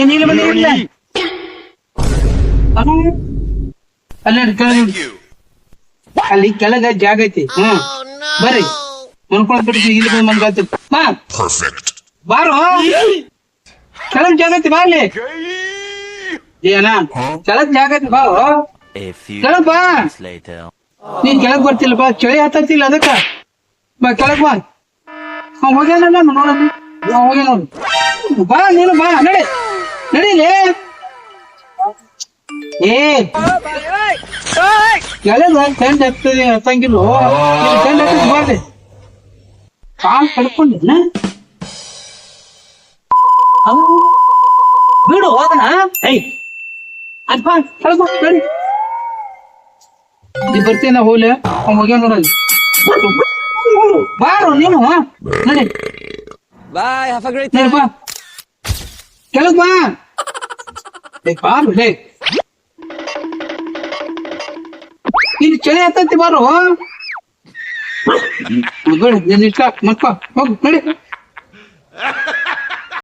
ಏನ್ ಇಲ್ಲಿ. ಬಂದಿಲ್ಲ ಅಲ್ಲಿ ಕೆಳಗೆ ಅಲ್ಲಿ ಕೆಳಗ ಜಾಗ ಐತಿ. ಹ್ಮ್. ಬರ್ರಿ. ಮನ್ಕೊಂಡ್ ಬಿಡ್ತಿ ಇಲ್ಲಿ ಬಂದ್ ಮನ್ಕೊಳ್ತಿ ಬಾ Perfect. ಬಾರೋ. ಕೆಳಗ್ ಜಾಗ ಐತಿ ಬಾ ಅಲ್ಲಿ. ಏನ ಕೆಳಗ್ ಜಾಗ ಐತಿ ಬಾ. ಕೆಳಗ್ ಬಾ. ನೀನ್ ಕೆಳಗ್ ಬರ್ತಿಲ್ಲ ಬಾ. ಚಳಿ ಹತ್ತಿಲ್ಲ ಅದಕ್ಕ. ಬಾ ಕೆಳಗ್ ಬಾ. ಅವ್ ಹೋಗ್ಯಾನ ನೋಡ ಹೋಗ್ಯಾನ ನೋಡು ಬಾ ನೀನು ಬಾ ನಡಿ. ನಡೀಲಿ ಏ. ಕೆಳಗ ಟೆಂಟ್ ಹತ್ತದಿ ಹತ್ತಂಗಿಲ್ಲ ಟೆಂಟ್ ಹತ್ತದಿ ಬರ್ರಿ ಕಾಲ್ ಕಡ್ಕೊಂಡಿಲ್ಲ ಬಿಡು ಅದ್ ಬಾ ಕೆಳಗ್ ಬಾ ನಡಿ. ನೀ ಬರ್ತೀನ ಹೋಗ್ಲಿ? ಅವ್ನು ನೋಡಲ್ಲಿ ಬಾರು ನೀನು ನಡಿ. ಬಾಯ್ great ನಡಿ ಬಾ. ಕೆಳಗ್ ಬಾ. ಏ ಬಾರು ಲೇ. ಇಲ್ಲಿ ಚಳಿ ಹತ್ತೈತಿ ಬಾರು. ನಿನ್ನ ಇಷ್ಟ. ಮಕ್ಕ ಹೋಗು ನಡಿ.